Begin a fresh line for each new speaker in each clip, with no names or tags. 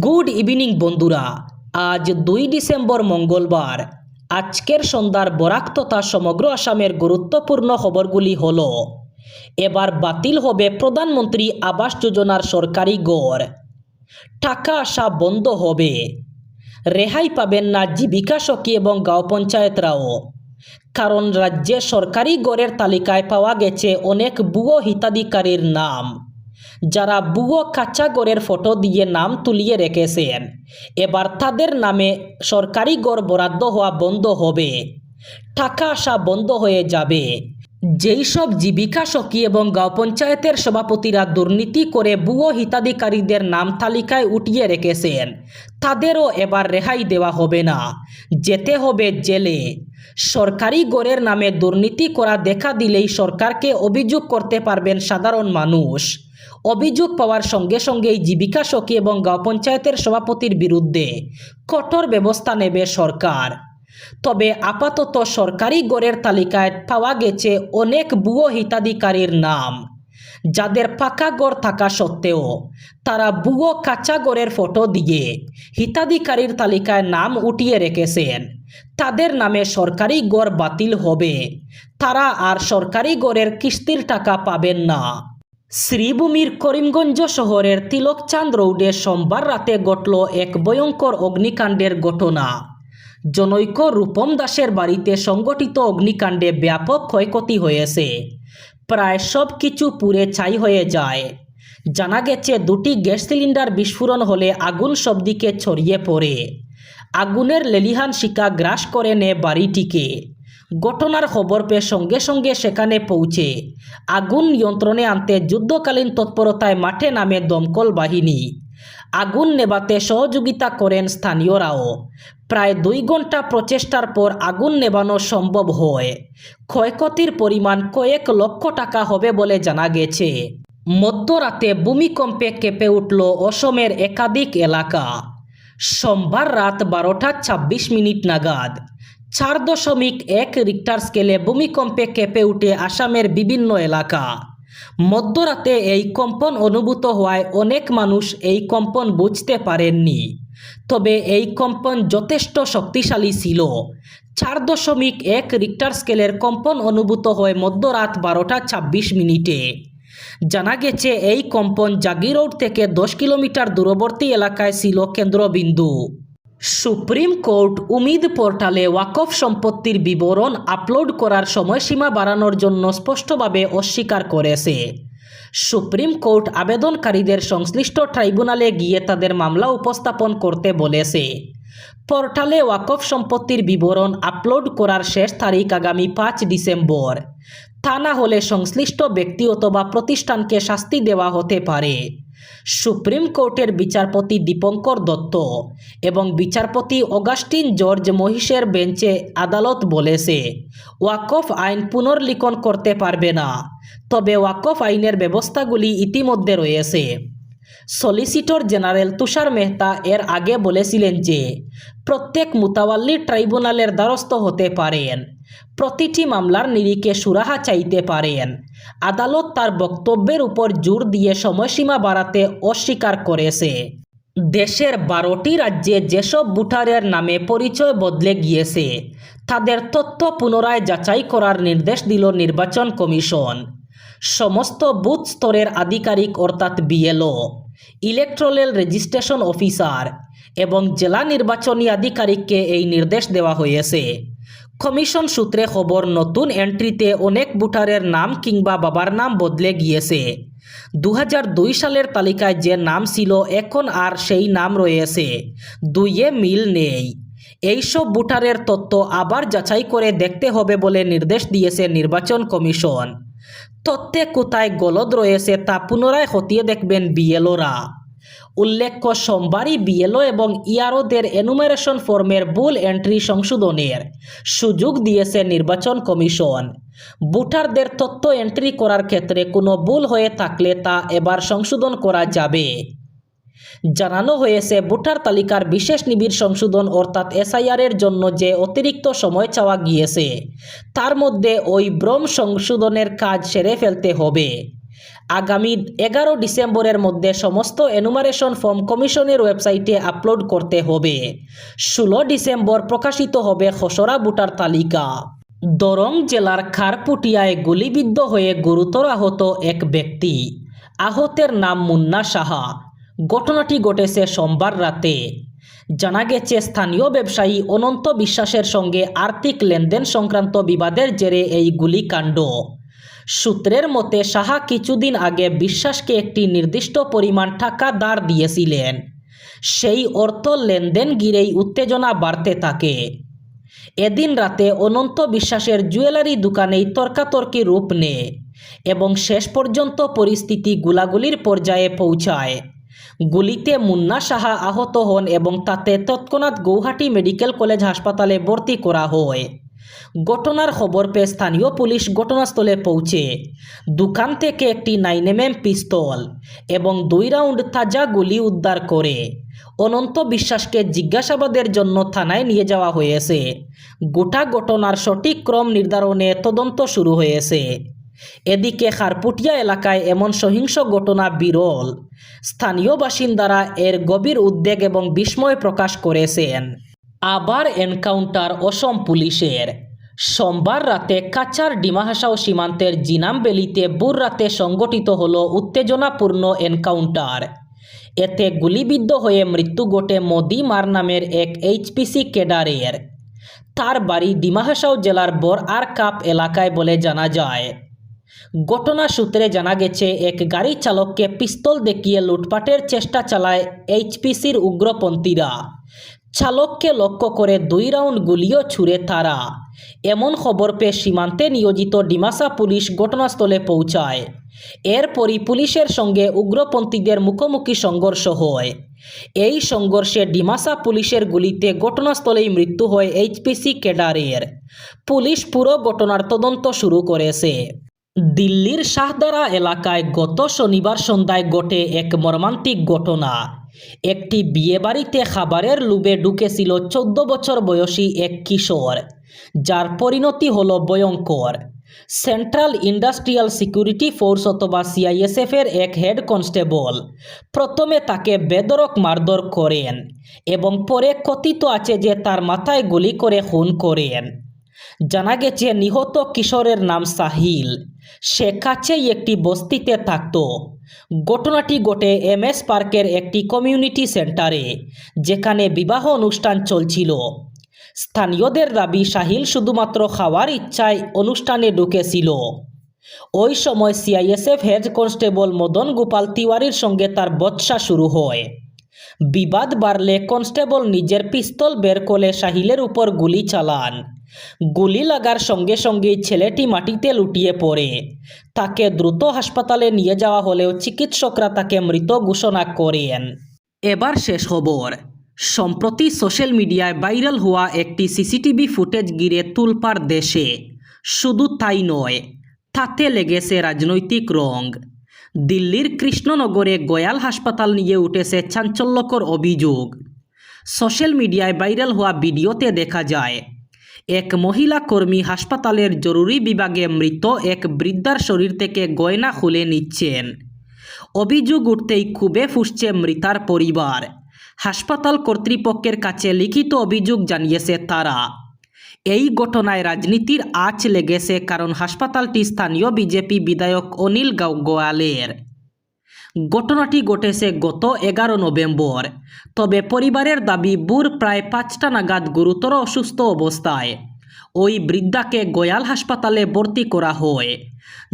Good evening বন্ধুরা। আজ দুই ডিসেম্বর মঙ্গলবার। আজকের সন্ধ্যার বরাক তথা সমগ্র আসামের গুরুত্বপূর্ণ খবরগুলি হল, এবার বাতিল হবে প্রধানমন্ত্রী আবাস যোজনার সরকারি গড়। টাকা আসা বন্ধ হবে। রেহাই পাবেন না জীবিকা সখী এবং গাঁও পঞ্চায়েতরাও। কারণ রাজ্যে সরকারি গড়ের তালিকায় পাওয়া গেছে অনেক ভুয়ো হিতাধিকারীর নাম। যারা বুয়ো কাঁচা গড়ের ফটো দিয়ে নাম তুলিয়ে রেখেছেন। এবার তাদের নামে সরকারি গড় বরাদ্দ হওয়া বন্ধ হবে। টাকা আসা বন্ধ হয়ে যাবে। যেই সব জীবিকা সখী এবং গাঁও পঞ্চায়েতের সভাপতিরা দুর্নীতি করে বুয়ো হিতাধিকারীদের নাম তালিকায় উঠিয়ে রেখেছেন, তাদেরও এবার রেহাই দেওয়া হবে না। যেতে হবে জেলে। সরকারি গড়ের নামে দুর্নীতি করা দেখা দিলেই সরকারকে অভিযোগ করতে পারবেন সাধারণ মানুষ। অভিযোগ পাওয়ার সঙ্গে সঙ্গেই জীবিকা সখী এবং গাঁও পঞ্চায়েতের সভাপতির বিরুদ্ধে কঠোর ব্যবস্থা নেবে সরকার। তবে আপাতত সরকারি গড়ের তালিকায় পাওয়া গেছে অনেক ভুয়ো হিতাধিকারীর নাম। যাদের পাকা গড় থাকা সত্ত্বেও তারা বুয়ো কাঁচা গড়ের ফটো দিয়ে হিতাধিকারীর তালিকায় নাম উঠিয়ে রেখেছেন। তাদের নামে সরকারি গড় বাতিল হবে। তারা আর সরকারি গড়ের কিস্তির টাকা পাবেন না। শ্রীভূমির করিমগঞ্জ শহরের তিলকচাঁদ রোডে সোমবার রাতে ঘটল এক ভয়ঙ্কর অগ্নিকাণ্ডের ঘটনা। জনৈক রূপম দাসের বাড়িতে সংগঠিত অগ্নিকাণ্ডে ব্যাপক ক্ষয়ক্ষতি হয়েছে। প্রায় সব কিছু পুড়ে ছাই হয়ে যায়। জানা গেছে, দুটি গ্যাস সিলিন্ডার বিস্ফোরণ হলে আগুন সব দিকে ছড়িয়ে পড়ে। আগুনের লেলিহান শিকা গ্রাস করে নেয় বাড়িটিকে। ঘটনার খবর পেয়ে সঙ্গে সঙ্গে সেখানে পৌঁছে। আগুন নিয়ন্ত্রণে আনতে যুদ্ধকালীন তৎপরতায় মাঠে নামে দমকল বাহিনী। আগুন নেভাতে সহযোগিতা করেন স্থানীয়রাও। প্রায় দুই ঘণ্টা প্রচেষ্টার পর আগুন নেভানো সম্ভব হয়। ক্ষয়ক্ষতির পরিমাণ কয়েক লক্ষ টাকা হবে বলে জানা গেছে। মধ্যরাতে ভূমিকম্পে কেঁপে উঠল অসমের একাধিক এলাকা। সোমবার রাত বারোটা ছাব্বিশ মিনিট নাগাদ চার দশমিক এক রিক্টার স্কেলে ভূমিকম্পে কেঁপে উঠে আসামের বিভিন্ন এলাকা। মধ্যরাতে এই কম্পন অনুভূত হওয়ায় অনেক মানুষ এই কম্পন বুঝতে পারেননি। তবে এই কম্পন যথেষ্ট শক্তিশালী ছিল। চার দশমিক এক রিক্টার স্কেলের কম্পন অনুভূত হয় মধ্যরাত বারোটা ছাব্বিশ মিনিটে। জানা গেছে, এই কম্পন জাগি রোড থেকে দশ কিলোমিটার দূরবর্তী এলাকায় ছিল কেন্দ্রবিন্দু। সুপ্রিম কোর্ট উমিদ পোর্টালে ওয়াকফ সম্পত্তির বিবরণ আপলোড করার সময়সীমা বাড়ানোর জন্য স্পষ্টভাবে অস্বীকার করেছে। সুপ্রিম কোর্ট আবেদনকারীদের সংশ্লিষ্ট ট্রাইব্যুনালে গিয়ে তাদের মামলা উপস্থাপন করতে বলেছে। পোর্টালে ওয়াকফ সম্পত্তির বিবরণ আপলোড করার শেষ তারিখ আগামী পাঁচ ডিসেম্বর। তা না হলে সংশ্লিষ্ট ব্যক্তি অথবা প্রতিষ্ঠানকে শাস্তি দেওয়া হতে পারে। সুপ্রিম কোর্টের বিচারপতি দীপঙ্কর দত্ত এবং বিচারপতি অগাস্টিন জর্জ মহিষের বেঞ্চে আদালত বলেছে, ওয়াকফ আইন পুনর্লিখন করতে পারবে না। তবে ওয়াকফ আইনের ব্যবস্থাগুলি ইতিমধ্যে রয়েছে। সলিসিটর জেনারেল তুষার মেহতা এর আগে বলেছিলেন যে, প্রত্যেক মুতাওয়াল্লি ট্রাইব্যুনালের দ্বারস্থ হতে পারেন, প্রতিটি মামলার নিরিখে সুরাহা চাইতে পারেন, আদালত তার বক্তব্যের উপর জোর দিয়ে সময়সীমা বাড়াতে অস্বীকার করেছে। দেশের বারোটি রাজ্যে যেসব ভোটারের নামে পরিচয় বদলে গিয়েছে, তাদের তথ্য পুনরায় যাচাই করার নির্দেশ দিল নির্বাচন কমিশন। সমস্ত বুথ স্তরের আধিকারিক অর্থাৎ বিএলও ইলেকট্রাল রেজিস্ট্রেশন অফিসার এবং জেলা নির্বাচনী আধিকারিককে এই নির্দেশ দেওয়া হয়েছে। কমিশন সূত্রে খবর, নতুন এন্ট্রিতে অনেক ভোটারের নাম কিংবা বাবার নাম বদলে গিয়েছে। দু হাজার দুই সালের তালিকায় যে নাম ছিল, এখন আর সেই নাম রয়েছে। দুইয়ে মিল নেই। এইসব ভোটারের তথ্য আবার যাচাই করে দেখতে হবে বলে নির্দেশ দিয়েছে নির্বাচন কমিশন। তথ্যে কোথায় গলদ রয়েছে তা পুনরায় হতিয়ে দেখবেন বিএলওরা। উল্লেখ্য, সোমবারই বিএলও এবং ইয়ারোদের এনুমারেশন ফর্মের ভুল এন্ট্রি সংশোধনের সুযোগ দিয়েছে নির্বাচন কমিশন। ভোটারদের তথ্য এন্ট্রি করার ক্ষেত্রে কোনো ভুল হয়ে থাকলে তা এবার সংশোধন করা যাবে। জানানো হয়েছে, ভোটার তালিকার বিশেষ নিবিড় সংশোধন অর্থাৎ এসআইআরের জন্য যে অতিরিক্ত সময় চাওয়া গিয়েছে, তার মধ্যে ওই ভ্রম সংশোধনের কাজ সেরে ফেলতে হবে। আগামী এগারো ডিসেম্বরের মধ্যে সমস্ত এনুমারেশন ফর্ম কমিশনের ওয়েবসাইটে আপলোড করতে হবে। ষোলো ডিসেম্বর প্রকাশিত হবে খসড়া ভোটার তালিকা। দরং জেলার খারপুটিয়ায় গুলিবিদ্ধ হয়ে গুরুতর আহত এক ব্যক্তি। আহতের নাম মুন্না সাহা। ঘটনাটি ঘটেছে সোমবার রাতে। জানা গেছে, স্থানীয় ব্যবসায়ী অনন্ত বিশ্বাসের সঙ্গে আর্থিক লেনদেন সংক্রান্ত বিবাদের জেরে এই গুলিকাণ্ড। সূত্রের মতে, সাহা কিছুদিন আগে বিশ্বাসকে একটি নির্দিষ্ট পরিমাণ টাকা ধার দিয়েছিলেন। সেই অর্থ লেনদেন গিরেই উত্তেজনা বাড়তে থাকে। এদিন রাতে অনন্ত বিশ্বাসের জুয়েলারি দোকানেই তর্কাতর্কি রূপ নেয় এবং শেষ পর্যন্ত পরিস্থিতি গুলাগুলির পর্যায়ে পৌঁছায়। গুলিতে মুন্না সাহা আহত হন এবং তাতে তৎক্ষণাৎ গৌহাটি মেডিকেল কলেজ হাসপাতালে ভর্তি করা হয়। ঘটনার খবর পেয়ে স্থানীয় পুলিশ ঘটনাস্থলে পৌঁছে। দোকান থেকে একটি নাইন এম পিস্তল এবং দুই রাউন্ড তাজা গুলি উদ্ধার করে। অনন্ত বিশ্বাসকে জিজ্ঞাসাবাদের জন্য থানায় নিয়ে যাওয়া হয়েছে। গোটা ঘটনার সঠিক ক্রম নির্ধারণে তদন্ত শুরু হয়েছে। এদিকে খারপুটিয়া এলাকায় এমন সহিংস ঘটনা বিরল স্থানীয় বাসিন্দারা এর গভীর উদ্বেগ এবং বিস্ময় প্রকাশ করেছেন। আবার এনকাউন্টার অসম পুলিশের। সোমবার রাতে কাচার ডিমাহাসাও সীমান্তের জিনামবেলিতে বুর রাতে সংগঠিত হল উত্তেজনাপূর্ণ এনকাউন্টার। এতে গুলিবিদ্ধ হয়ে মৃত্যু ঘটে মোদি মার নামের এক এইচপিসি ক্যাডারের তার বাড়ি ডিমাহাসাও জেলার বর আর কাপ এলাকায় বলে জানা যায়। ঘটনা সূত্রে জানা গেছে, এক গাড়ি চালককে পিস্তল দেখিয়ে লুটপাটের চেষ্টা চালায় এইচপিসির উগ্রপন্থীরা। চালককে লক্ষ্য করে দুই রাউন্ড গুলিও ছুড়ে তারা। এমন খবর পেয়ে সীমান্তে নিয়োজিত ডিমাসা পুলিশ ঘটনাস্থলে পৌঁছায়। এরপরই পুলিশের সঙ্গে উগ্রপন্থীদের মুখোমুখি সংঘর্ষ হয়। এই সংঘর্ষে ডিমাসা পুলিশের গুলিতে ঘটনাস্থলেই মৃত্যু হয় এইচপিসি ক্যাডারের। পুলিশ পুরো ঘটনার তদন্ত শুরু করেছে। দিল্লির শাহদারা এলাকায় গত শনিবার সন্ধ্যায় ঘটে এক মর্মান্তিক ঘটনা। একটি বিয়েবাড়িতে খাবারের লুবে ঢুকেছিল চোদ্দ বছর বয়সী এক কিশোর, যার পরিণতি হল ভয়ঙ্কর। সেন্ট্রাল ইন্ডাস্ট্রিয়াল সিকিউরিটি ফোর্স অথবা সিআইএসএফের এক হেড কনস্টেবল প্রথমে তাকে বেদরক মারধর করেন এবং পরে কথিত আছে যে তার মাথায় গুলি করে খুন করেন। জানা গেছে, নিহত কিশোরের নাম সাহিল। সে কাছেই একটি বস্তিতে থাকত। ঘটনাটি ঘটে এম এস পার্কের একটি কমিউনিটি সেন্টারে, যেখানে বিবাহ অনুষ্ঠান চলছিল। স্থানীয়দের দাবি, সাহিল শুধুমাত্র খাওয়ার ইচ্ছায় অনুষ্ঠানে ঢুকেছিল। ওই সময় CISF head constable Madan Gopal তিওয়ারির সঙ্গে তার বৎসা শুরু হয়। বিবাদ বাড়লে কনস্টেবল নিজের পিস্তল বের করে সাহিলের উপর গুলি চালান। গুলি লাগার সঙ্গে সঙ্গে ছেলেটি মাটিতে লুটিয়ে পড়ে। তাকে দ্রুত হাসপাতালে নিয়ে যাওয়া হলেও চিকিৎসকরা তাকে মৃত ঘোষণা করেন। এবার শেষ খবর। সম্প্রতি সোশ্যাল মিডিয়ায় ভাইরাল হওয়া একটি সিসিটিভি ফুটেজ গিরে তুলপার দেশে। শুধু তাই নয়, তাতে লেগেছে রাজনৈতিক রং। দিল্লির কৃষ্ণনগরে গয়াল হাসপাতাল নিয়ে উঠেছে চাঞ্চল্যকর অভিযোগ। সোশ্যাল মিডিয়ায় ভাইরাল হওয়া ভিডিওতে দেখা যায় এক মহিলা কর্মী হাসপাতালের জরুরি বিভাগে মৃত এক বৃদ্ধার শরীর থেকে গয়না খুলে নিচ্ছেন। অভিযোগ উঠতেই খুবে ফুসছে মৃতার পরিবার। হাসপাতাল কর্তৃপক্ষের কাছে লিখিত অভিযোগ জানিয়েছে তারা। এই ঘটনায় রাজনীতির আঁচ লেগেছে কারণ হাসপাতালটি স্থানীয় বিজেপি বিধায়ক অনিল গোয়ালের ঘটনাটি ঘটেছে গত এগারো নভেম্বর তবে পরিবারের দাবি বুর প্রায় পাঁচটা নাগাদ গুরুতর অসুস্থ অবস্থায় ওই বৃদ্ধাকে গয়াল হাসপাতালে ভর্তি করা হয়।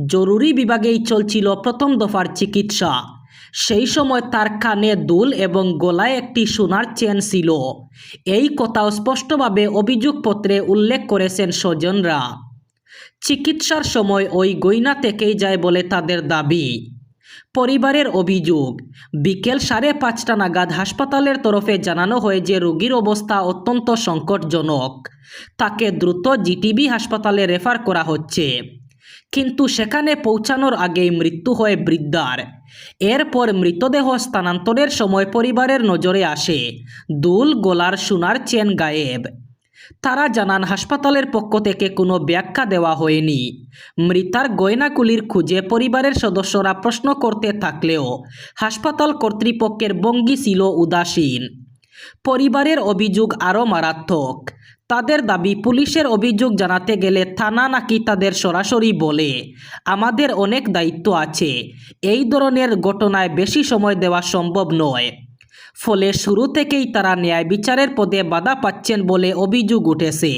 জরুরি বিভাগেই চলছিল প্রথম দফার চিকিৎসা। সেই সময় তার কানে দুল এবং গলায় একটি সোনার চেন ছিল। এই কথাও স্পষ্টভাবে অভিযোগপত্রে উল্লেখ করেছেন স্বজনরা। চিকিৎসার সময় ওই গয়না থেকেই যায় বলে তাদের দাবি। পরিবারের অভিযোগ। বিকেল সাড়ে পাঁচটা নাগাদ হাসপাতালের তরফে জানানো হয় যে রোগীর অবস্থা অত্যন্ত সংকটজনক। তাকে দ্রুত জিটিবি হাসপাতালে রেফার করা হচ্ছে। কিন্তু সেখানে পৌঁছানোর আগেই মৃত্যু হয় বৃদ্ধার। এরপর মৃতদেহ স্থানান্তরের সময় পরিবারের নজরে আসে। দুল গলার সোনার চেন গায়েব। তারা জানান, হাসপাতালের পক্ষ থেকে কোনো ব্যাখ্যা দেওয়া হয়নি। মৃতার গয়নাগুলির খুঁজে পরিবারের সদস্যরা প্রশ্ন করতে থাকলেও হাসপাতাল কর্তৃপক্ষের ভঙ্গি ছিল উদাসীন। পরিবারের অভিযোগ আরও মারাত্মক। তাদের দাবি, পুলিশের অভিযোগ জানাতে গেলে থানা নাকি তাদের সরাসরি বলে, আমাদের অনেক দায়িত্ব আছে। এই ধরনের ঘটনায় বেশি সময় দেওয়া সম্ভব নয়। ফলে শুরু থেকেই তারা ন্যায় বিচারের পদে বাধা পাচ্ছেন বলে অভিযোগ উঠেছে।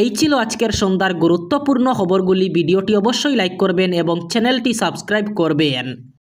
এই ছিল আজকের সন্ধ্যার গুরুত্বপূর্ণ খবরগুলি। ভিডিওটি অবশ্যই লাইক করবেন এবং চ্যানেলটি সাবস্ক্রাইব করবেন।